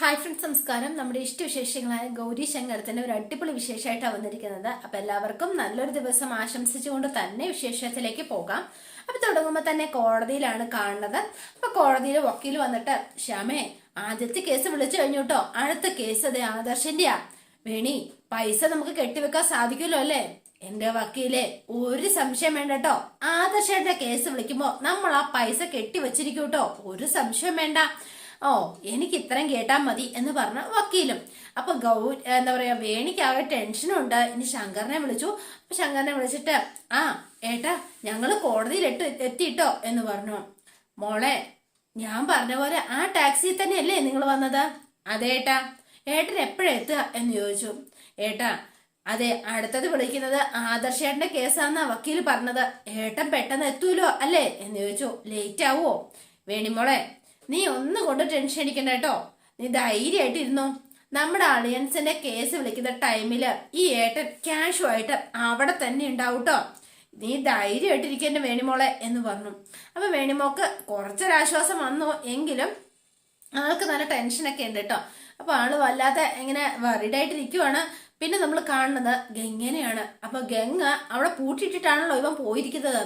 Hi friends നമസ്കാരം. നമ്മുടെ ഇഷ്ടവിശേഷങ്ങളായ ഗൗരി ശങ്കരത്തിന്റെ ഒരു അടിപൊളി വിശേഷമായിട്ടാണ് വന്നിരിക്കുന്നത്. അപ്പൊ എല്ലാവർക്കും നല്ലൊരു ദിവസം ആശംസിച്ചുകൊണ്ട് തന്നെ വിശേഷത്തിലേക്ക് പോകാം. അപ്പൊ തുടങ്ങുമ്പോൾ തന്നെ കോടതിയിലാണ് കാണുന്നത്. അപ്പൊ കോടതിയിൽ വക്കീൽ വന്നിട്ട് ശ്യാമേ ആദ്യത്തെ കേസ് വിളിച്ചു കഴിഞ്ഞു കേട്ടോ അടുത്ത കേസ് അതെ ആദർശന്റെയാ. വേണി പൈസ നമുക്ക് കെട്ടിവെക്കാൻ സാധിക്കുമല്ലോ അല്ലേ? എന്റെ വക്കീലെ ഒരു സംശയം വേണ്ട കേട്ടോ ആദർശന്റെ കേസ് വിളിക്കുമ്പോ നമ്മൾ ആ പൈസ കെട്ടിവെച്ചിരിക്കും കേട്ടോ ഒരു സംശയം വേണ്ട. ഓ എനിക്ക് ഇത്രയും കേട്ടാൽ മതി എന്ന് പറഞ്ഞ വക്കീലും. അപ്പൊ ഗൗ എന്താ പറയാ വേണിക്കാകെ ടെൻഷനുണ്ട്. ഇനി ശങ്കറിനെ വിളിച്ചു. അപ്പൊ ശങ്കറിനെ വിളിച്ചിട്ട് ആ ഏട്ടാ ഞങ്ങൾ കോടതിയിൽ എട്ട് എത്തിയിട്ടോ? എന്ന് പറഞ്ഞു. മോളെ ഞാൻ പറഞ്ഞ പോലെ ആ ടാക്സിയിൽ തന്നെയല്ലേ നിങ്ങൾ വന്നത്? അതെ ഏട്ടാ. ഏട്ടൻ എപ്പോഴെത്തുക എന്ന് ചോദിച്ചു. ഏട്ടാ അതെ അടുത്തത് വിളിക്കുന്നത് ആദർശേട്ടന്റെ കേസാന്നാ വക്കീൽ പറഞ്ഞത്. ഏട്ടൻ പെട്ടെന്ന് എത്തൂലോ അല്ലേ? എന്ന് ചോദിച്ചു. ലേറ്റ് ആവുമോ വേണിമോളെ നീ ഒന്നും കൊണ്ട് ടെൻഷൻ അടിക്കണ്ട കേട്ടോ. നീ ധൈര്യമായിട്ട് ഇരുന്നു. നമ്മുടെ അളിയൻസിന്റെ കേസ് വിളിക്കുന്ന ടൈമിൽ ഈ ഏട്ടൻ ക്യാഷുമായിട്ട് അവിടെ തന്നെ ഉണ്ടാവും കേട്ടോ നീ ധൈര്യമായിട്ടിരിക്കേണ്ട വേണിമോളെ എന്ന് പറഞ്ഞു. അപ്പൊ വേണിമോക്ക് കുറച്ചൊരാശ്വാസം വന്നു എങ്കിലും ആൾക്ക് നല്ല ടെൻഷനൊക്കെ ഉണ്ട് കേട്ടോ അപ്പൊ ആൾ വല്ലാതെ ഇങ്ങനെ വറീഡായിട്ടിരിക്കുവാണ് പിന്നെ നമ്മൾ കാണുന്നത് ഗംഗനെയാണ്. അപ്പൊ ഗംഗ അവിടെ പൂട്ടിയിട്ടിട്ടാണല്ലോ ഇവൻ പോയിരിക്കുന്നത്.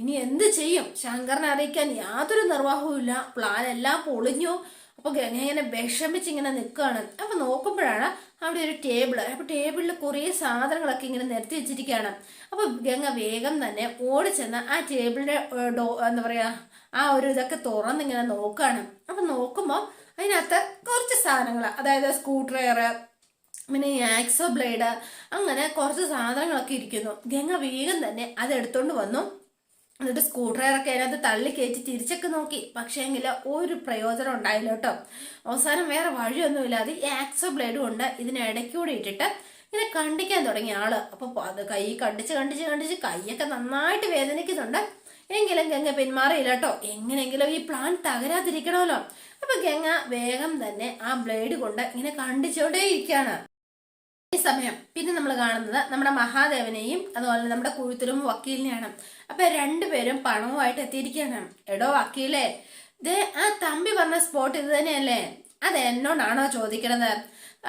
ഇനി എന്ത് ചെയ്യും? ശങ്കറിനെ അറിയിക്കാൻ യാതൊരു നിർവാഹവും ഇല്ല. പ്ലാൻ എല്ലാം പൊളിഞ്ഞു. അപ്പൊ ഗംഗ ഇങ്ങനെ വിഷമിച്ച് ഇങ്ങനെ നിൽക്കുകയാണ്. അപ്പൊ നോക്കുമ്പോഴാണ് അവിടെ ഒരു ടേബിൾ അപ്പൊ ടേബിളിൽ കുറേ സാധനങ്ങളൊക്കെ ഇങ്ങനെ നിരത്തി വെച്ചിരിക്കുകയാണ്. അപ്പൊ ഗംഗ വേഗം തന്നെ ഓടി ചെന്ന് ആ ടേബിളിന്റെ ഡോ എന്താ പറയാ ആ ഒരു ഇതൊക്കെ തുറന്നിങ്ങനെ നോക്കുകയാണ്. അപ്പൊ നോക്കുമ്പോൾ അതിനകത്ത് കുറച്ച് സാധനങ്ങൾ അതായത് സ്കൂട്ടർ പിന്നെ ഈ ആക്സോ ബ്ലേഡ് അങ്ങനെ കുറച്ച് സാധനങ്ങളൊക്കെ ഇരിക്കുന്നു. ഗംഗ വേഗം തന്നെ അത് എടുത്തോണ്ട് വന്നു. എന്നിട്ട് സ്ക്രൂ ഡ്രൈവറൊക്കെ അതിനകത്ത് തള്ളി കയറ്റി തിരിച്ചൊക്കെ നോക്കി. പക്ഷേ എങ്കിൽ ഒരു പ്രയോജനം ഉണ്ടായില്ല കേട്ടോ. അവസാനം വേറെ വഴിയൊന്നുമില്ലാതെ ഈ ആക്സോ ബ്ലേഡ് കൊണ്ട് ഇതിനിടയ്ക്കൂടെ ഇട്ടിട്ട് ഇങ്ങനെ കണ്ടിക്കാൻ തുടങ്ങി ആൾ. അപ്പൊ അത് കൈ കണ്ടിച്ച് കണ്ടിച്ച് കണ്ടിച്ച് കൈയൊക്കെ നന്നായിട്ട് വേദനിക്കുന്നുണ്ട്. എങ്കിലും ഗംഗ പിന്മാറിയില്ല കേട്ടോ. എങ്ങനെയെങ്കിലും ഈ പ്ലാൻ തകരാതിരിക്കണമല്ലോ. അപ്പൊ ഗംഗ വേഗം തന്നെ ആ ബ്ലേഡ് കൊണ്ട് ഇങ്ങനെ കണ്ടിച്ചോണ്ടേ ഇരിക്കുകയാണ് ഈ സമയം. പിന്നെ നമ്മൾ കാണുന്നത് നമ്മുടെ മഹാദേവനെയും അതുപോലെ നമ്മുടെ കുഴുത്തിലും വക്കീലിനെയാണ്. അപ്പൊ രണ്ടുപേരും പണവുമായിട്ട് എത്തിയിരിക്കുകയാണ്. എടോ വക്കീലേ ദേ ആ തമ്പി പറഞ്ഞ സ്പോട്ട് ഇത് തന്നെയല്ലേ? അത് എന്നോടാണോ ചോദിക്കണത്?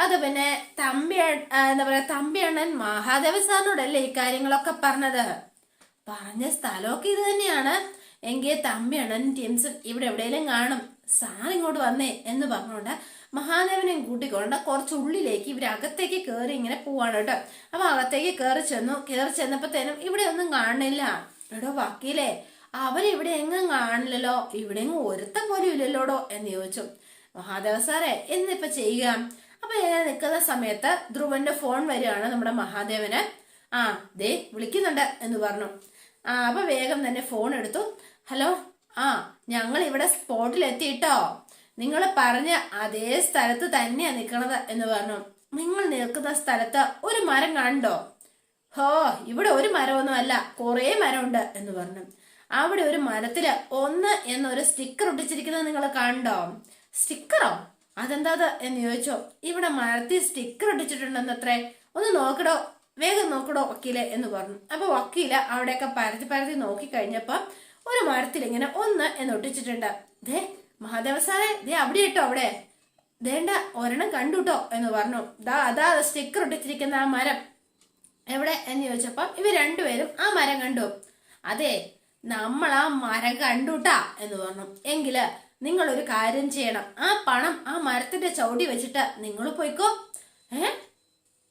അത് പിന്നെ തമ്പി എന്താ പറയാ തമ്പി അണ്ണൻ മഹാദേവ സാറിനോടല്ലേ ഈ കാര്യങ്ങളൊക്കെ പറഞ്ഞത്? പറഞ്ഞ സ്ഥലമൊക്കെ ഇത് തന്നെയാണ്. എങ്കിൽ തമ്പി അണ്ണൻ ടീംസും ഇവിടെ എവിടെയെങ്കിലും കാണും. സാർ ഇങ്ങോട്ട് വന്നേ എന്ന് പറഞ്ഞുകൊണ്ട് മഹാദേവനെയും കൂട്ടിക്കൊണ്ട് കുറച്ച് ഉള്ളിലേക്ക് ഇവർ അകത്തേക്ക് കയറി ഇങ്ങനെ പോവാണ് കേട്ടോ. അപ്പൊ അകത്തേക്ക് കയറി ചെന്നു. കയറി ചെന്നപ്പോഴത്തേനും ഇവിടെ ഒന്നും കാണുന്നില്ല. എടോ വക്കീലേ അവരിവിടെ എങ്ങും കാണില്ലല്ലോ. ഇവിടെ എങ്ങും ഒരുത്തം പോലും ഇല്ലല്ലോടോ എന്ന് ചോദിച്ചു. മഹാദേവ സാറേ എന്നിപ്പോ ചെയ്യുക. അപ്പൊ ഇങ്ങനെ നിൽക്കുന്ന സമയത്ത് ധ്രുവന്റെ ഫോൺ വരികയാണ് നമ്മുടെ മഹാദേവന്. ആ ദേ വിളിക്കുന്നുണ്ട് എന്ന് പറഞ്ഞു. ആ അപ്പൊ വേഗം തന്നെ ഫോൺ എടുത്തു. ഹലോ ആ ഞങ്ങൾ ഇവിടെ സ്പോട്ടിൽ എത്തിയിട്ടോ നിങ്ങൾ പറഞ്ഞ അതേ സ്ഥലത്ത് തന്നെയാ നിൽക്കണത് എന്ന് പറഞ്ഞു. നിങ്ങൾ നിൽക്കുന്ന സ്ഥലത്ത് ഒരു മരം കണ്ടോ? ഹോ ഇവിടെ ഒരു മരമൊന്നും അല്ല കുറേ മരമുണ്ട് എന്ന് പറഞ്ഞു. അവിടെ ഒരു മരത്തിൽ ഒന്ന് എന്നൊരു സ്റ്റിക്കർ ഒട്ടിച്ചിരിക്കുന്നത് നിങ്ങൾ കണ്ടോ? സ്റ്റിക്കറോ? അതെന്താ എന്ന് ചോദിച്ചോ. ഇവിടെ മരത്തിൽ സ്റ്റിക്കർ ഒട്ടിച്ചിട്ടുണ്ടെന്ന് അത്രേ ഒന്ന് നോക്കടോ വേഗം നോക്കടോ വക്കീലെ എന്ന് പറഞ്ഞു. അപ്പൊ വക്കീൽ അവിടെയൊക്കെ പരത്തി പരത്തി നോക്കി കഴിഞ്ഞപ്പോ ഒരു മരത്തിൽ ഇങ്ങനെ ഒന്ന് എന്ന് ഒട്ടിച്ചിട്ടുണ്ട്. ദേ മഹാദേവ സാറേ ദേ അവിടെ ഇട്ടോ അവിടെ. ദേണ്ട ഒരെണ്ണം കണ്ടുട്ടോ എന്ന് പറഞ്ഞു. ദാ അതാ സ്റ്റിക്കർ ഒട്ടിച്ചിരിക്കുന്ന ആ മരം. എവിടെ എന്ന് ചോദിച്ചപ്പം ഇവർ രണ്ടുപേരും ആ മരം കണ്ടു. അതെ നമ്മൾ ആ മരം കണ്ടുട്ടാ എന്ന് പറഞ്ഞു. എങ്കിൽ നിങ്ങൾ ഒരു കാര്യം ചെയ്യണം. ആ പണം ആ മരത്തിന്റെ ചവിട്ടി വെച്ചിട്ട് നിങ്ങൾ പോയിക്കോ. ഏ?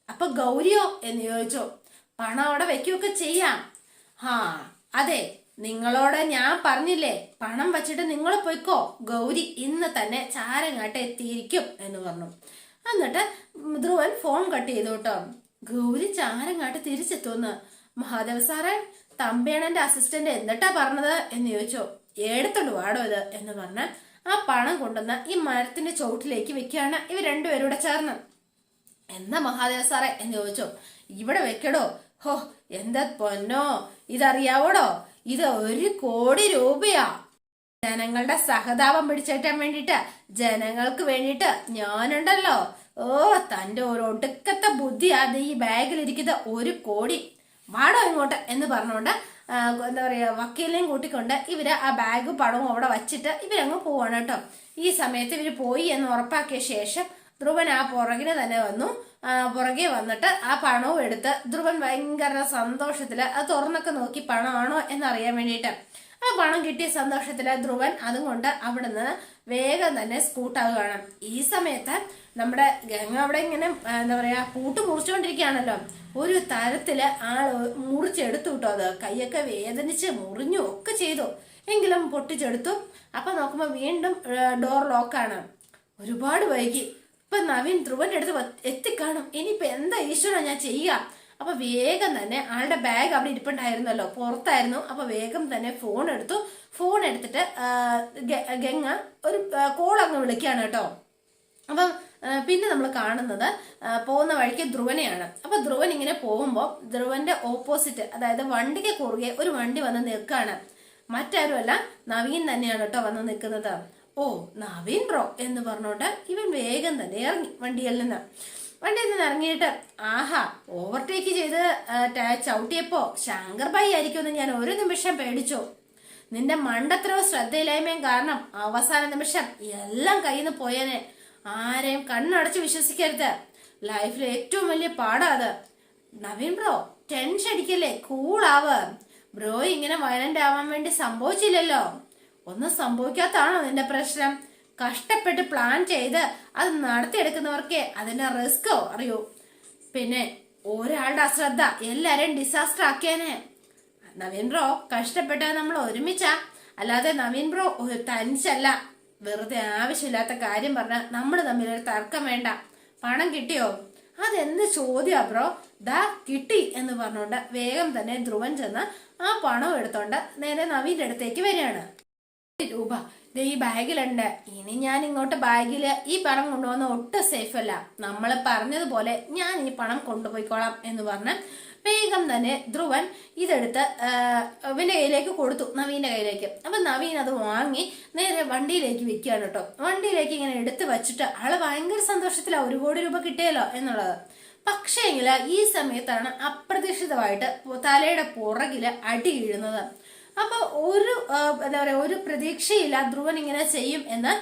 അപ്പൊ ഗൗരിയോ എന്ന് ചോദിച്ചു. പണം അവിടെ വെക്കുകയൊക്കെ ചെയ്യാം. ഹാ അതെ നിങ്ങളോട് ഞാൻ പറഞ്ഞില്ലേ പണം വച്ചിട്ട് നിങ്ങൾ പോയിക്കോ. ഗൗരി ഇന്ന് തന്നെ ചാരങ്ങാട്ട് എത്തിയിരിക്കും എന്ന് പറഞ്ഞു. എന്നിട്ട് ധ്രുവൻ ഫോൺ കട്ട് ചെയ്തു കേട്ടോ. ഗൗരി ചാരങ്ങാട്ട് തിരിച്ചെത്തുമെന്ന്. മഹാദേവ സാറേ തമ്പിയണന്റെ അസിസ്റ്റന്റ് എന്നിട്ടാ പറഞ്ഞത് എന്ന് ചോദിച്ചു. എടുത്തോണ്ട് വാടോ ഇത്? എന്ന് പറഞ്ഞ ആ പണം കൊണ്ടുവന്ന് ഈ മരത്തിന്റെ ചോട്ടിലേക്ക് വെക്കുകയാണ് ഇവർ രണ്ടുപേരും കൂടെ ചേർന്ന്. എന്താ മഹാദേവ സാറേ? എന്ന് ചോദിച്ചു. ഇവിടെ വെക്കടോ. ഹോ എന്താ പൊന്നോ? ഇതറിയാവോടോ? ഇത് ഒരു കോടി രൂപയാ. ജനങ്ങളുടെ സഹതാപം പിടിച്ചേറ്റാൻ വേണ്ടിട്ട് ജനങ്ങൾക്ക് വേണ്ടിട്ട് ഞാനുണ്ടല്ലോ. ഓ തന്റെ ഒരു ഒടുക്കത്തെ ബുദ്ധി അത് ഈ ബാഗിൽ ഇരിക്കുന്ന ഒരു കോടി. വാടോ ഇങ്ങോട്ട് എന്ന് പറഞ്ഞുകൊണ്ട് എന്താ പറയാ വക്കീലിനെയും കൂട്ടിക്കൊണ്ട് ഇവർ ആ ബാഗ് പണവും അവിടെ വച്ചിട്ട് ഇവരങ്ങ് പോവാണ് കേട്ടോ. ഈ സമയത്ത് ഇവർ പോയി എന്ന് ഉറപ്പാക്കിയ ശേഷം ധ്രുവൻ ആ പുറകിന് തന്നെ വന്നു. പുറകെ വന്നിട്ട് ആ പണവും എടുത്ത് ധ്രുവൻ ഭയങ്കര സന്തോഷത്തിൽ അത് തുറന്നൊക്കെ നോക്കി പണമാണോ എന്നറിയാൻ വേണ്ടിയിട്ട്. ആ പണം കിട്ടിയ സന്തോഷത്തിൽ ധ്രുവൻ അതും കൊണ്ട് അവിടുന്ന് വേഗം തന്നെ സ്കൂട്ടാവുകയാണ്. ഈ സമയത്ത് നമ്മുടെ ഗംഗ അവിടെ ഇങ്ങനെ എന്താ പറയാ പൂട്ട് മുറിച്ചുകൊണ്ടിരിക്കുകയാണല്ലോ ഒരു തരത്തിൽ ആൾ മുറിച്ചെടുത്തു കിട്ടോ അത്. കൈയൊക്കെ വേദനിച്ച് മുറിഞ്ഞു ഒക്കെ ചെയ്തു. എങ്കിലും പൊട്ടിച്ചെടുത്തു. അപ്പൊ നോക്കുമ്പോ വീണ്ടും ഡോർ ലോക്കാണ് ഒരുപാട് വൈകി. ഇപ്പൊ നവീൻ ധ്രുവന്റെ അടുത്ത് എത്തിക്കാണും. ഇനിയിപ്പൊ എന്താ ഈശ്വര ഞാൻ ചെയ്യുക അപ്പൊ വേഗം തന്നെ ആളുടെ ബാഗ് അവിടെ ഇരിപ്പുണ്ടായിരുന്നല്ലോ. പുറത്തായിരുന്നു. അപ്പൊ വേഗം തന്നെ ഫോൺ എടുത്തു. ഫോൺ എടുത്തിട്ട് ഗംഗ ഒരു കോൾ അങ്ങ് വിളിക്കുകയാണ് കേട്ടോ. അപ്പം പിന്നെ നമ്മൾ കാണുന്നത് പോകുന്ന വഴിക്ക് ധ്രുവനെയാണ്. അപ്പൊ ധ്രുവൻ ഇങ്ങനെ പോകുമ്പോൾ ധ്രുവന്റെ ഓപ്പോസിറ്റ് അതായത് വണ്ടിക്ക് കുറുകെ ഒരു വണ്ടി വന്ന് നിൽക്കുകയാണ് മറ്റാരുമല്ല നവീൻ തന്നെയാണ് കേട്ടോ വന്ന് നിൽക്കുന്നത്. ഓ നവീൻ ബ്രോ എന്ന് പറഞ്ഞോണ്ട് ഇവൻ വേഗം തന്നെ ഇറങ്ങി വണ്ടിയിൽ നിന്ന്. വണ്ടിയിൽ നിന്ന് ഇറങ്ങിയിട്ട് ആഹാ ഓവർടേക്ക് ചെയ്ത് ടാച്ച് ചവിട്ടിയപ്പോ ശങ്കർ ബായി ആയിരിക്കുമെന്ന് ഞാൻ ഒരു നിമിഷം പേടിച്ചു. നിന്റെ മണ്ടത്തരവും ശ്രദ്ധയില്ലായ്മയും കാരണം അവസാന നിമിഷം എല്ലാം കയ്യിൽ നിന്ന് പോയേനെ. ആരെയും കണ്ണടച്ച് വിശ്വസിക്കരുത്. ലൈഫിൽ ഏറ്റവും വലിയ പാടാ അത്. നവീൻ ബ്രോ ടെൻഷൻ അടിക്കല്ലേ? കൂളാവ് ബ്രോ ഇങ്ങനെ വയലന്റ് ആവാൻ വേണ്ടി സംഭവിച്ചില്ലല്ലോ. ഒന്നും സംഭവിക്കാത്തതാണോ നിന്റെ പ്രശ്നം? കഷ്ടപ്പെട്ട് പ്ലാൻ ചെയ്ത് അത് നടത്തിയെടുക്കുന്നവർക്ക് അതിന്റെ റിസ്കോ അറിയൂ. പിന്നെ ഒരാളുടെ അശ്രദ്ധ എല്ലാരെയും ഡിസാസ്റ്റർ ആക്കിയേനെ. നവീൻ ബ്രോ കഷ്ടപ്പെട്ട് നമ്മൾ ഒരുമിച്ചാ? അല്ലാതെ നവീൻ ബ്രോ തനിച്ചല്ല. വെറുതെ ആവശ്യമില്ലാത്ത കാര്യം പറഞ്ഞ നമ്മൾ തമ്മിൽ ഒരു തർക്കം വേണ്ട. പണം കിട്ടിയോ? അതെന്ത് ചോദ്യാ ബ്രോ? ദാ കിട്ടി എന്ന് പറഞ്ഞുകൊണ്ട് വേഗം തന്നെ ധ്രുവൻ ചെന്ന് ആ പണം എടുത്തോണ്ട് നേരെ നവീന്റെ അടുത്തേക്ക് വരികയാണ്. രൂപ. ദേ ഈ ബാഗിലുണ്ട്. ഇനി ഞാൻ ഇങ്ങോട്ട് ബാഗിൽ ഈ പണം കൊണ്ടുവന്ന ഒട്ടും സേഫ് അല്ല. നമ്മൾ പറഞ്ഞതുപോലെ ഞാൻ ഈ പണം കൊണ്ടുപോയിക്കോളാം എന്ന് പറഞ്ഞ് വേഗം തന്നെ ധ്രുവൻ ഇതെടുത്ത് ആ, അവന്റെ കയ്യിലേക്ക് കൊടുത്തു നവീന്റെ കയ്യിലേക്ക്. അപ്പൊ നവീൻ അത് വാങ്ങി നേരെ വണ്ടിയിലേക്ക് വെക്കുകയാണ് കേട്ടോ. വണ്ടിയിലേക്ക് ഇങ്ങനെ എടുത്ത് വെച്ചിട്ട് ആൾ ഭയങ്കര സന്തോഷത്തിലാ. ഒരു കോടി രൂപ കിട്ടിയല്ലോ എന്നുള്ളത്. പക്ഷേങ്കിൽ ഈ സമയത്താണ് അപ്രതീക്ഷിതമായിട്ട് തലയുടെ പുറകിൽ അടി വീഴുന്നത്. അപ്പൊ ഒരു എന്താ പറയാ ഒരു പ്രതീക്ഷയില്ല ധ്രുവൻ ഇങ്ങനെ ചെയ്യും എന്ന്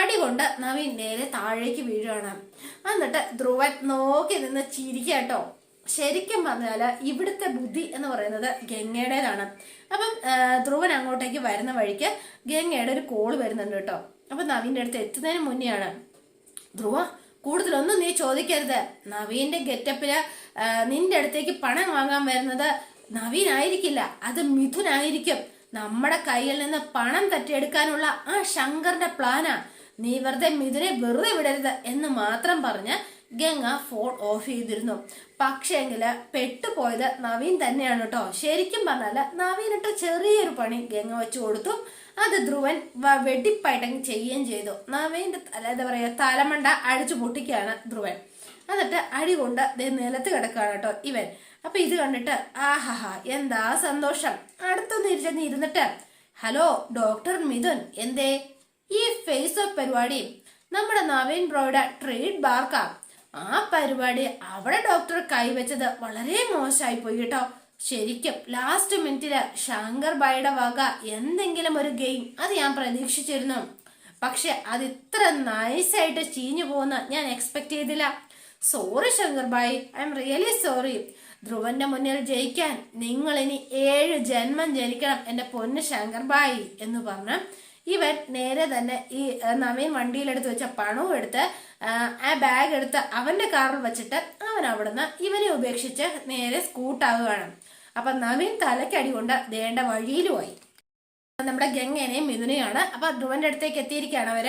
അടി കൊണ്ട് നവീൻ നേരെ താഴേക്ക് വീഴുകയാണ് എന്നിട്ട് ധ്രുവൻ നോക്കി നിന്ന് ചിരിക്കട്ടോ ശരിക്കും പറഞ്ഞാൽ ഇവിടുത്തെ ബുദ്ധി എന്ന് പറയുന്നത് ഗംഗയുടേതാണ്. അപ്പം ധ്രുവൻ അങ്ങോട്ടേക്ക് വരുന്ന വഴിക്ക് ഗംഗയുടെ ഒരു കോൾ വരുന്നുണ്ട് കേട്ടോ. അപ്പൊ നവീന്റെ അടുത്ത് എത്തുന്നതിന് മുന്നെയാണ്. ധ്രുവ കൂടുതലൊന്നും നീ ചോദിക്കരുത്. നവീന്റെ ഗെറ്റപ്പിൽ നിന്റെ അടുത്തേക്ക് പണം വാങ്ങാൻ വരുന്നത് നവീൻ ആയിരിക്കില്ല അത് മിഥുനായിരിക്കും. നമ്മുടെ കയ്യിൽ നിന്ന് പണം തട്ടിയെടുക്കാനുള്ള ആ ശങ്കറിന്റെ പ്ലാനാ. നീ വെറുതെ മിഥുനെ വെറുതെ വിടരുത് എന്ന് മാത്രം പറഞ്ഞ് ഗംഗ ഫോൺ ഓഫ് ചെയ്തിരുന്നു. പക്ഷേങ്കിൽ പെട്ടുപോയത് നവീൻ തന്നെയാണ് കേട്ടോ ശരിക്കും പറഞ്ഞാൽ നവീനിട്ട് ചെറിയൊരു പണി ഗംഗ വെച്ചു കൊടുത്തു. അത് ധ്രുവൻ വെടിപ്പായിട്ടങ്ങ് ചെയ്യുകയും ചെയ്തു. നവീന്റെ തല എന്താ പറയാ തലമണ്ട അടിച്ചു പൊട്ടിക്കുകയാണ് ധ്രുവൻ. എന്നിട്ട് അടികൊണ്ട് നിലത്ത് കിടക്കുകയാണ് കേട്ടോ ഇവൻ. അപ്പൊ ഇത് കണ്ടിട്ട് ആഹാ എന്താ സന്തോഷം. അടുത്ത ഇരുന്ന് ഇരുന്നിട്ട് ഹലോ ഡോക്ടർ മിഥുൻ എന്തേ? ഈ ഫേസ് ഓഫ് പരിപാടി നമ്മുടെ നവീൻ ബ്രോയുടെ ട്രേഡ് ബാർക്ക. ആ പരിപാടി അവിടെ ഡോക്ടർ കൈവച്ചത് വളരെ മോശമായി പോയി കേട്ടോ. ശരിക്കും ലാസ്റ്റ് മിനിറ്റിൽ ശങ്കർ ബായുടെ വക എന്തെങ്കിലും ഒരു ഗെയിം അത് ഞാൻ പ്രതീക്ഷിച്ചിരുന്നു. പക്ഷെ അത് ഇത്ര നൈസായിട്ട് ചീഞ്ഞു പോകുന്ന ഞാൻ എക്സ്പെക്ട് ചെയ്തില്ല. Sorry Shankar bhai I'm really sorry ധ്രുവന്റെ മുന്നിൽ ജയിക്കാൻ നിങ്ങൾ ഇനി ഏഴ് ജന്മം ജനിക്കണം എന്റെ പൊന്ന് ശങ്കർ ബായി എന്ന് പറഞ്ഞ് ഇവൻ നേരെ തന്നെ ഈ നവീൻ വണ്ടിയിലെടുത്ത് വെച്ച പണവും എടുത്ത് ആ ബാഗ് എടുത്ത് അവന്റെ കാറിൽ വെച്ചിട്ട് അവൻ അവിടുന്ന് ഇവനെ ഉപേക്ഷിച്ച് നേരെ സ്കൂട്ടാവുകയാണ് അപ്പൊ നവീൻ തലക്കടി കൊണ്ട് ദേണ്ട വഴിയിലുമായി നമ്മുടെ ഗംഗേനെയും മിഥുനെയാണ് അപ്പൊ ധ്രുവന്റെ അടുത്തേക്ക് എത്തിയിരിക്കുകയാണ് അവർ.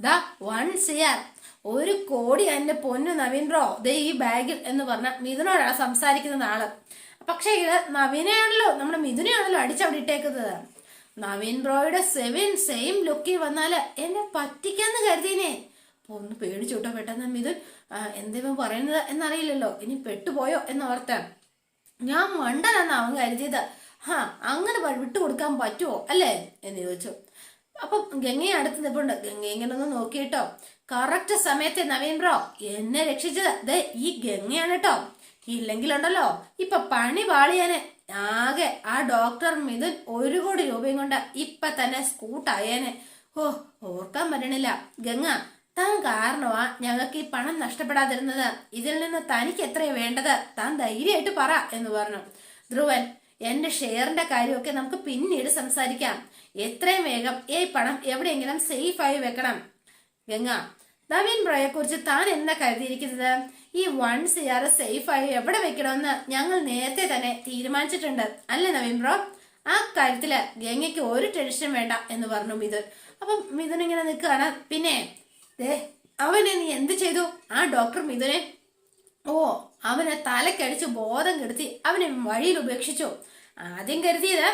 ദ വൺ സിയർ ഒരു കോടി എന്റെ പൊന്നു നവീൻ ബ്രോ ദേ ഈ ബാഗിൽ എന്ന് പറഞ്ഞ മിഥുനോടാണ് സംസാരിക്കുന്നത് ആൾ പക്ഷേ ഇത് നവീനെയാണല്ലോ നമ്മുടെ മിഥുനെയാണല്ലോ അടിച്ചവിടെ ഇട്ടേക്കുന്നത്. നവീൻ ബ്രോയുടെ സെവൻ സെയിം ലുക്കിൽ വന്നാൽ എന്നെ പറ്റിക്കാന്ന് കരുതിനെ. ഒന്ന് പേടിച്ചു പെട്ടെന്ന് മിഥുൻ. എന്തെങ്കിലും പറയുന്നത് എന്നറിയില്ലല്ലോ. ഇനി പെട്ടുപോയോ എന്ന് എന്നോർത്ത് ഞാൻ മണ്ടനാന്ന് അവൻ കരുതിയത്. ഹാ അങ്ങനെ വിട്ടുകൊടുക്കാൻ പറ്റുമോ അല്ലേ? എന്ന് ചോദിച്ചു. അപ്പൊ ഗംഗയെ അടുത്ത് നിൽപ്പുണ്ട് ഗംഗ ഇങ്ങനെ ഒന്ന് നോക്കിയിട്ടോ. കറക്റ്റ് സമയത്ത് നവീൻ ബ്രോ എന്നെ രക്ഷിച്ചത്. ദേ ഈ ഗംഗയാണ് കേട്ടോ ഇല്ലെങ്കിലുണ്ടല്ലോ. ഇപ്പൊ പണി പാളിയാന്. ആകെ ആ ഡോക്ടർ മിഥുൻ ഒരു കോടി രൂപയും കൊണ്ട് ഇപ്പൊ തന്നെ സ്കൂട്ടായേനെ ഓ ഓർക്കാൻ പറ്റണില്ല. ഗംഗ താൻ കാരണമാ ഞങ്ങൾക്ക് ഈ പണം നഷ്ടപ്പെടാതിരുന്നത്. ഇതിൽ നിന്ന് തനിക്ക് എത്രയാ വേണ്ടത്? താൻ ധൈര്യമായിട്ട് പറ എന്ന് പറഞ്ഞു. ധ്രുവൻ എന്റെ ഷെയറിന്റെ കാര്യമൊക്കെ നമുക്ക് പിന്നീട് സംസാരിക്കാം. എത്രയും വേഗം ഈ പണം എവിടെയെങ്കിലും സേഫായി വെക്കണം. ഗംഗ നവീൻ ബ്രോയെ കുറിച്ച് താൻ എന്താ കരുതിയിരിക്കുന്നത്? ഈ വൺ സിആർ ആയി എവിടെ വെക്കണമെന്ന് ഞങ്ങൾ നേരത്തെ തന്നെ തീരുമാനിച്ചിട്ടുണ്ട്. അല്ലേ നവീൻ ബ്രോ? ആ കാര്യത്തിൽ ഗംഗയ്ക്ക് ഒരു ടെൻഷൻ വേണ്ട എന്ന് പറഞ്ഞു മിഥുൻ. അപ്പം മിഥുൻ ഇങ്ങനെ നിൽക്കുകയാണ്. പിന്നെ ദേ അവനെ നീ എന്ത് ചെയ്തു? ആ ഡോക്ടർ മിഥുനെ ഓ അവനെ തലക്കടിച്ച് ബോധം കെടുത്തി അവനെ വഴിയിൽ ഉപേക്ഷിച്ചു. ആദ്യം കരുതിയത്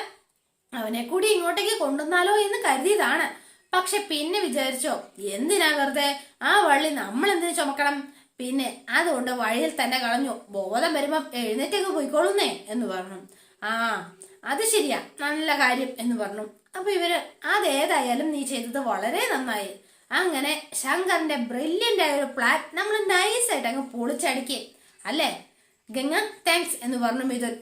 അവനെ കൂടി ഇങ്ങോട്ടേക്ക് കൊണ്ടുവന്നാലോ എന്ന് കരുതിയതാണ്. പക്ഷെ പിന്നെ വിചാരിച്ചോ എന്തിനാ വെറുതെ ആ വള്ളി നമ്മൾ എന്തിനു ചുമക്കണം? പിന്നെ അതുകൊണ്ട് വഴിയിൽ തന്നെ കളഞ്ഞു. ബോധം വരുമ്പം എഴുന്നേറ്റൊക്കെ പോയിക്കോളുന്നേ എന്ന് പറഞ്ഞു. ആ അത് ശരിയാ. നല്ല കാര്യം എന്ന് പറഞ്ഞു. അപ്പൊ ഇവർ അതേതായാലും നീ ചെയ്തത് വളരെ നന്നായി. അങ്ങനെ ശങ്കറിന്റെ ബ്രില്യന്റ് ആയ ഒരു പ്ലാൻ നമ്മൾ നൈസായിട്ട് അങ്ങ് പൊളിച്ചടിക്കേ. അല്ലേ? ഗംഗ താങ്ക്സ് എന്ന് പറഞ്ഞു മിഥുൻ.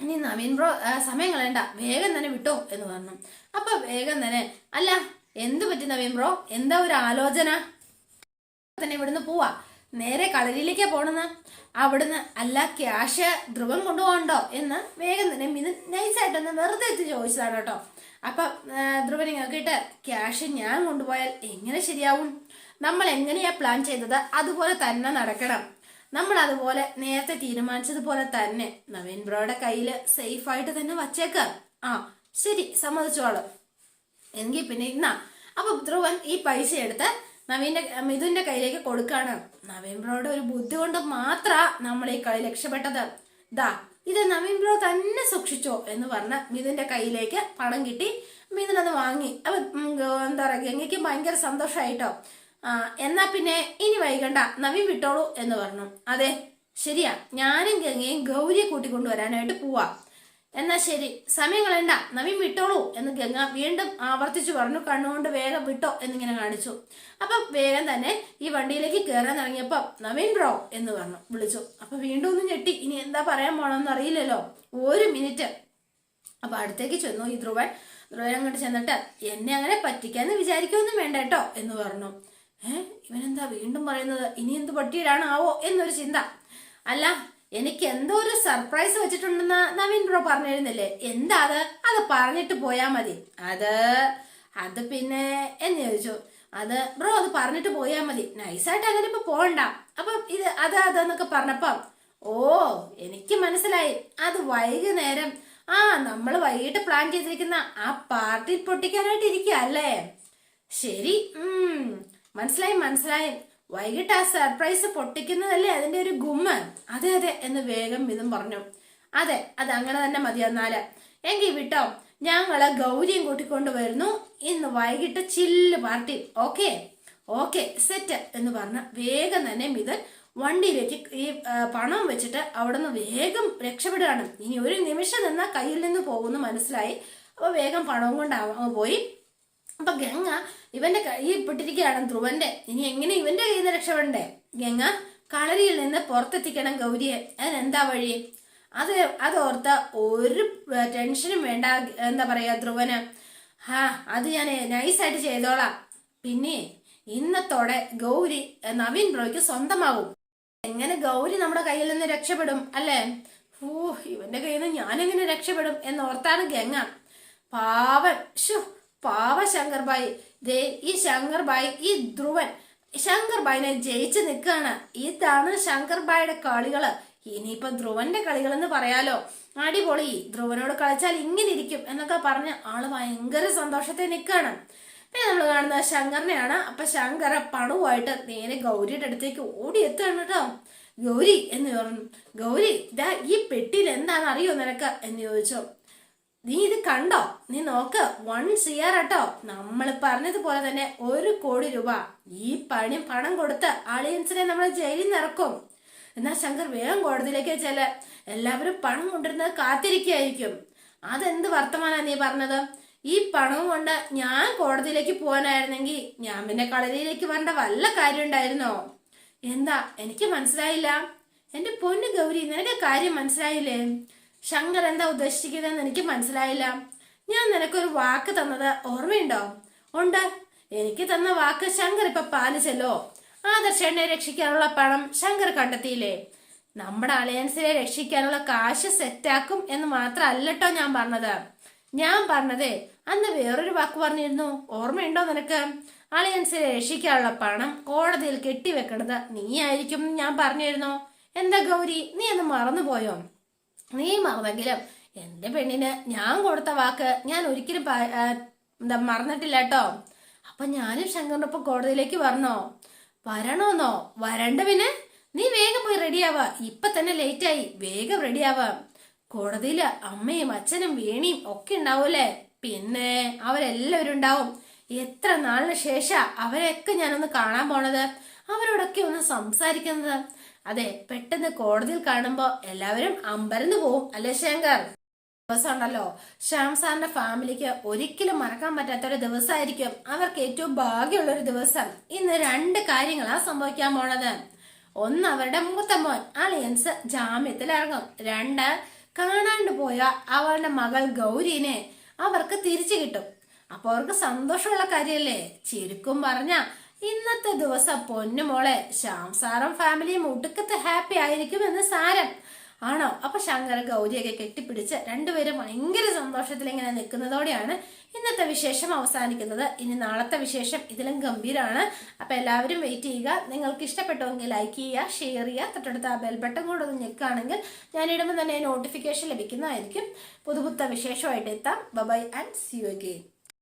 ഇനി നവീൻ ബ്രോ സമയം കളയണ്ട. വേഗം തന്നെ വിട്ടോ എന്ന് പറഞ്ഞു. അപ്പൊ വേഗം തന്നെ അല്ല എന്തു പറ്റി നവീൻ ബ്രോ? എന്താ ഒരു ആലോചന? തന്നെ ഇവിടുന്ന് പോവാ. നേരെ കളരിയിലേക്കാ പോണെന്ന്. അവിടുന്ന് അല്ല ക്യാഷ് ധ്രുവം കൊണ്ടുപോകണ്ടോ എന്ന് വേഗം തന്നെ ഇത് നൈസായിട്ടൊന്ന് വെറുതെ എത്തി ചോദിച്ചതാണ് കേട്ടോ. അപ്പൊ ധ്രുവൻ കേട്ട് ക്യാഷ് ഞാൻ കൊണ്ടുപോയാൽ എങ്ങനെ ശരിയാവും? നമ്മൾ എങ്ങനെയാ പ്ലാൻ ചെയ്തത്? അതുപോലെ തന്നെ നടക്കണം. നമ്മൾ അതുപോലെ നേരത്തെ തീരുമാനിച്ചതുപോലെ തന്നെ നവീൻ ബ്രോയുടെ കയ്യിൽ സേഫ് ആയിട്ട് തന്നെ വച്ചേക്കാം. ആ ശരി സമ്മതിച്ചോളൂ. എങ്കിൽ പിന്നെ ഇന്നാ. അപ്പൊ ധ്രുവൻ ഈ പൈസ എടുത്ത് നവീന്റെ മിഥുന്റെ കയ്യിലേക്ക് കൊടുക്കാണ്. നവീൻ ബ്രോയുടെ ഒരു ബുദ്ധി കൊണ്ട് മാത്ര നമ്മൾ ഈ കളി രക്ഷപ്പെട്ടത് ദാ ഇത് നവീൻ ബ്രോ തന്നെ സൂക്ഷിച്ചോ എന്ന് പറഞ്ഞ മിഥുന്റെ കയ്യിലേക്ക് പണം കിട്ടി. മിഥുൻ അത് വാങ്ങി. അപ്പൊ എന്താ പറയാ ഗംഗയ്ക്ക് ഭയങ്കര സന്തോഷമായിട്ടോ എന്നാ പിന്നെ ഇനി വൈകണ്ട നവീൻ വിട്ടോളൂ എന്ന് പറഞ്ഞു. അതെ ശരിയാ. ഞാനും ഗംഗയും ഗൗരിയെ കൂട്ടിക്കൊണ്ടുവരാനായിട്ട് പോവാ. എന്നാ ശരി. സമയം കളയണ്ട. നവീൻ വിട്ടോളൂ എന്ന് ഗംഗ വീണ്ടും ആവർത്തിച്ചു പറഞ്ഞു. കണ്ണുകൊണ്ട് വേഗം വിട്ടോ എന്നിങ്ങനെ കാണിച്ചു. അപ്പൊ വേഗം തന്നെ ഈ വണ്ടിയിലേക്ക് കയറാൻ തുടങ്ങിയപ്പോ നവീൻ ബ്രോ എന്ന് പറഞ്ഞു വിളിച്ചു. അപ്പൊ വീണ്ടും ഒന്ന് ഞെട്ടി. ഇനി എന്താ പറയാൻ പോണോന്ന് അറിയില്ലല്ലോ. ഒരു മിനിറ്റ്. അപ്പൊ അടുത്തേക്ക് ചെന്നു ഈ ധ്രുവൻ. ധ്രുവൻ അങ്ങോട്ട് ചെന്നിട്ട് എന്നെ അങ്ങനെ പറ്റിക്കാന്ന് വിചാരിക്കൊന്നും വേണ്ട കേട്ടോ എന്ന് പറഞ്ഞു. ഏഹ് ഇവനെന്താ വീണ്ടും പറയുന്നത്? ഇനി എന്ത് പട്ടിയിലാണ് ആവോ എന്നൊരു ചിന്ത. അല്ല എനിക്ക് എന്തോ ഒരു സർപ്രൈസ് വെച്ചിട്ടുണ്ടെന്ന് നവീൻ ബ്രോ പറഞ്ഞിരുന്നില്ലേ? എന്താ അത് അത് പറഞ്ഞിട്ട് പോയാ മതി. അത് അത് പിന്നെ എന്ന് ചോദിച്ചു. അത് ബ്രോ അത് പറഞ്ഞിട്ട് പോയാ മതി. നൈസായിട്ട് അങ്ങനെ ഇപ്പൊ പോകണ്ട. അപ്പൊ ഇത് അത് അതെന്നൊക്കെ പറഞ്ഞപ്പം ഓ എനിക്ക് മനസ്സിലായി. അത് വൈകുന്നേരം. ആ നമ്മൾ വൈകിട്ട് പ്ലാൻ ചെയ്തിരിക്കുന്ന ആ പാർട്ടി പൊട്ടിക്കാനായിട്ട് ഇരിക്കുക അല്ലേ ശരി മനസ്സിലായി മനസ്സിലായി. വൈകിട്ട് ആ സർപ്രൈസ് പൊട്ടിക്കുന്നതല്ലേ അതിന്റെ ഒരു ഗുമ്മ? അതെ അതെ എന്ന് വേഗം ഇതും പറഞ്ഞു. അതെ അത് അങ്ങനെ തന്നെ മതി എന്നാൽ. എങ്കിൽ വിട്ടോ ഞങ്ങൾ ഗൗരിയും കൂട്ടിക്കൊണ്ട് വരുന്നു. ഇന്ന് വൈകിട്ട് chill party. Okay? Okay set എന്ന് പറഞ്ഞ വേഗം തന്നെ മിഥുൻ വണ്ടിയിലേക്ക് ഈ പണം വെച്ചിട്ട് അവിടെ നിന്ന് വേഗം രക്ഷപ്പെടുകയാണ്. ഇനി ഒരു നിമിഷം നിന്നാ കയ്യിൽ നിന്ന് പോകുന്നു മനസ്സിലായി. അപ്പൊ വേഗം പണവും കൊണ്ട് പോയി. അപ്പൊ ഗംഗ ഇവന്റെ കൈ പെട്ടിരിക്കുകയാണ് ധ്രുവന്റെ. ഇനി എങ്ങനെ ഇവന്റെ കയ്യിൽ നിന്ന് രക്ഷപ്പെടണ്ടേ? ഗംഗ കളരിയിൽ നിന്ന് പുറത്തെത്തിക്കണം ഗൗരിയെ. അതിനെന്താ വഴി? അത് അതോർത്ത ഒരു ടെൻഷനും വേണ്ട എന്താ പറയാ ധ്രുവന്. ഹാ അത് ഞാൻ നൈസായിട്ട് ചെയ്തോളാം. പിന്നെ ഇന്നത്തോടെ ഗൗരി നവീൻ റോയ്ക്ക് സ്വന്തമാകും എങ്ങനെ ഗൗരി നമ്മുടെ കയ്യിൽ നിന്ന് രക്ഷപ്പെടും അല്ലേ? ഓ ഇവന്റെ കയ്യിൽ നിന്ന് ഞാനെങ്ങനെ രക്ഷപ്പെടും എന്നോർത്താണ് ഗംഗ. പാവൻ ഷോ പാവ ശങ്കർബായി ദേ ഈ ശങ്കർബായി ഈ ധ്രുവൻ ശങ്കർബായിനെ ജയിച്ചു നിൽക്കുകയാണ്. ഇതാണ് ശങ്കർബായിയുടെ കളികൾ. ഇനിയിപ്പൊ ധ്രുവന്റെ കളികൾ എന്ന് പറയാലോ. അടിപൊളി. ധ്രുവനോട് കളിച്ചാൽ ഇങ്ങനെ ഇരിക്കും എന്നൊക്കെ പറഞ്ഞ് ആൾ ഭയങ്കര സന്തോഷത്തെ നിൽക്കുകയാണ്. പിന്നെ നമ്മൾ കാണുന്നത് ശങ്കറിനെയാണ്. അപ്പൊ ശങ്കർ പണുവായിട്ട് നേരെ ഗൗരിയുടെ അടുത്തേക്ക് ഓടി എത്തുകയാണ് കേട്ടോ. ഗൗരി എന്ന് പറഞ്ഞു. ഗൗരി ഇതാ ഈ പെട്ടിയിൽ എന്താണെന്ന് അറിയോ നിനക്ക്? എന്ന് ചോദിച്ചു. നീ ഇത് കണ്ടോ? നീ നോക്ക് വൺ സിയർ കേട്ടോ നമ്മൾ പറഞ്ഞതുപോലെ തന്നെ ഒരു കോടി രൂപ ഈ പണി പണം കൊടുത്ത് അളിയൻസിനെ നമ്മൾ ജയിലിൽ നിറക്കും. എന്നാ ശങ്കർ വേഗം കോടതിയിലേക്ക് ചെല്ല. എല്ലാവരും പണം കൊണ്ടിരുന്നത് കാത്തിരിക്കുകയായിരിക്കും. അതെന്ത് വർത്തമാനാണ് നീ പറഞ്ഞത്? ഈ പണം കൊണ്ട് ഞാൻ കോടതിയിലേക്ക് പോകാനായിരുന്നെങ്കിൽ ഞാൻ പിന്നെ കളരിയിലേക്ക് വരേണ്ട വല്ല കാര്യം ഉണ്ടായിരുന്നോ? എന്താ എനിക്ക് മനസ്സിലായില്ല. എന്റെ പൊന്നു ഗൗരി നിനക്ക് കാര്യം മനസ്സിലായില്ലേ? ശങ്കർ എന്താ ഉദ്ദേശിക്കുന്നതെന്ന് എനിക്ക് മനസ്സിലായില്ല. ഞാൻ നിനക്കൊരു വാക്ക് തന്നത് ഓർമ്മയുണ്ടോ? ഉണ്ട്. എനിക്ക് തന്ന വാക്ക് ശങ്കർ ഇപ്പൊ പാലിച്ചല്ലോ. ആദർശനെ രക്ഷിക്കാനുള്ള പണം ശങ്കർ കണ്ടെത്തിയില്ലേ? നമ്മുടെ അലയൻസിനെ രക്ഷിക്കാനുള്ള കാശ് സെറ്റാക്കും എന്ന് മാത്രമല്ലട്ടോ ഞാൻ പറഞ്ഞത്. ഞാൻ പറഞ്ഞതേ അന്ന് വേറൊരു വാക്ക് പറഞ്ഞിരുന്നു. ഓർമ്മയുണ്ടോ നിനക്ക്? അലയൻസിനെ രക്ഷിക്കാനുള്ള പണം കോടതിയിൽ കെട്ടിവെക്കണത് നീ ആയിരിക്കും ഞാൻ പറഞ്ഞിരുന്നു. എന്താ ഗൗരി? നീ അന്ന് മറന്നുപോയോ? നീ മറന്നെങ്കിലും. എന്റെ പെണ്ണിന് ഞാൻ കൊടുത്ത വാക്ക് ഞാൻ ഒരിക്കലും എന്താ മറന്നിട്ടില്ല കേട്ടോ. അപ്പൊ ഞാനും ശങ്കറിനൊപ്പം കോടതിയിലേക്ക് വരണോ? വരണോന്നോ? വരണ്ട പിന്നെ. നീ വേഗം പോയി റെഡിയാവ ഇപ്പൊ തന്നെ ലേറ്റ് ആയി. വേഗം റെഡിയാവ കോടതിയിൽ അമ്മയും അച്ഛനും വേണിയും ഒക്കെ ഉണ്ടാവൂലേ പിന്നെ അവരെല്ലാവരും ഉണ്ടാവും. എത്ര നാളിന് ശേഷ അവരെയൊക്കെ ഞാനൊന്ന് കാണാൻ പോണത്? അവരോടൊക്കെ ഒന്ന് സംസാരിക്കുന്നത്? അതെ പെട്ടെന്ന് കോടതിയിൽ കാണുമ്പോ എല്ലാവരും അമ്പരന്ന് പോവും അല്ലേ ശങ്കർ? ദിവസം ഉണ്ടല്ലോ ശ്യാം സാറിന്റെ ഫാമിലിക്ക് ഒരിക്കലും മറക്കാൻ പറ്റാത്ത ഒരു ദിവസമായിരിക്കും. അവർക്ക് ഏറ്റവും ഭാഗ്യമുള്ള ഒരു ദിവസം. ഇന്ന് രണ്ട് കാര്യങ്ങളാ സംഭവിക്കാൻ പോണത്. ഒന്ന് അവരുടെ മൂത്ത മോൻ അളിയൻസ് ജാമ്യത്തിൽ ഇറങ്ങും രണ്ട് കാണാണ്ട് പോയ അവരുടെ മകൾ ഗൗരീനെ അവർക്ക് തിരിച്ചു കിട്ടും. അപ്പൊ അവർക്ക് സന്തോഷമുള്ള കാര്യല്ലേ ചുരുക്കും പറഞ്ഞ ഇന്നത്തെ ദിവസം പൊന്നുമോളെ ശ്യാം സാറും ഫാമിലിയും ഒടുക്കത്തെ ഹാപ്പി ആയിരിക്കും എന്ന് സാരം ആണോ? അപ്പൊ ശങ്കർ ഗൗരിയൊക്കെ കെട്ടിപ്പിടിച്ച് രണ്ടുപേരും ഭയങ്കര സന്തോഷത്തിൽ ഇങ്ങനെ നിൽക്കുന്നതോടെയാണ് ഇന്നത്തെ വിശേഷം അവസാനിക്കുന്നത്. ഇനി നാളത്തെ വിശേഷം ഇതിലും ഗംഭീരമാണ് അപ്പൊ എല്ലാവരും വെയിറ്റ് ചെയ്യുക. നിങ്ങൾക്ക് ഇഷ്ടപ്പെട്ടുവെങ്കിൽ ലൈക്ക് ചെയ്യുക ഷെയർ ചെയ്യുക. തൊട്ടടുത്ത ആ ബെൽ ബട്ടൺ കൂടെ ഒന്ന് ഞെക്കുകയാണെങ്കിൽ ഞാൻ ഇടുമ്പോൾ തന്നെ നോട്ടിഫിക്കേഷൻ ലഭിക്കുന്നതായിരിക്കും. പുതുപുത്ത വിശേഷമായിട്ട് എത്താം. Bye and see you again